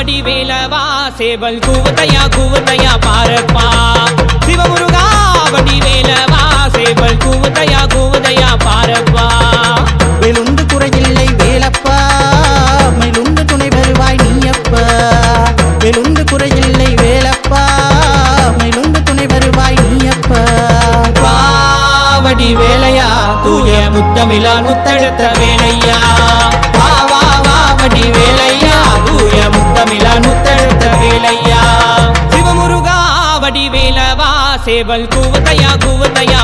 வடிவேலவா சேவல் கூவதையா கூவதையா பாரப்பா. சிவமுருகா வடிவேலவா சேவல் கூவதையா கூவதையா பாரப்பா. வெளுந்து குறையில்லை வேலப்பா. மயிலுண்டு துணை வருவாய் நீயப்பா. வெளுந்து குறையில்லை வேலப்பா. மயிலுண்டு துணை வருவாய் நீயப்பா. வாவடி வேலையா? தூய முத்தமிழா முத்தெடுத்த வேலையா? வா வா வாவடி வேலையா? வேலவா சேவல் கூவத்தையா கூவத்தையா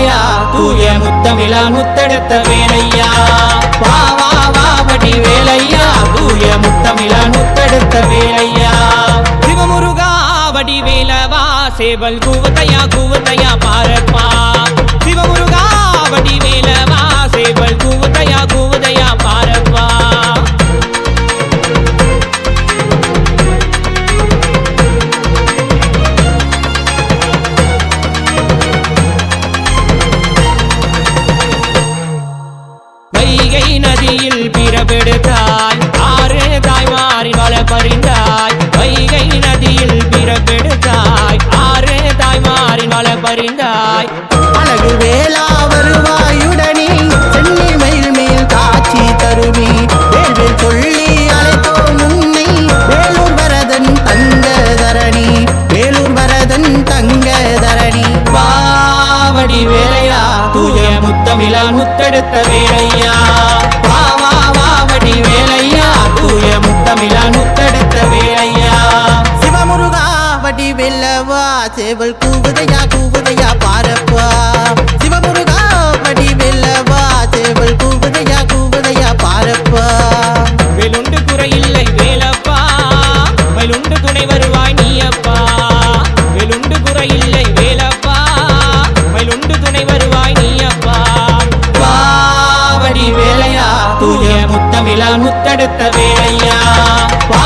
பாவடி தூய முத்தமிழா முத்தெடுத்த வேலையா? வா வா வா படி வேலையா? தூய முத்தமிழா முத்தெடுத்த வேலையா? சிவமுருகா வடிவேலவா சேவல் கூவத்தையா கூவத்தையா பாரப்பா? தூய முத்தெடுத்த வேலையா? வா வா வாவடி வேலையா? தூய முத்தமிழா முத்தெடுத்த வேலையா? சிவமுருகா வடி வெல்லவா? சேவல் கூவுதையா கூவுதையா பாரப்பா? சிவமுருகா வடி வெல்லவா? சேவல் கூவுதையா கூவுதையா பாரப்பா? வேலுண்டு குறையில்லை வேலப்பா. மயிலுண்டு துணை வரும் விழா முத்தெடுத்த வேலையா? வா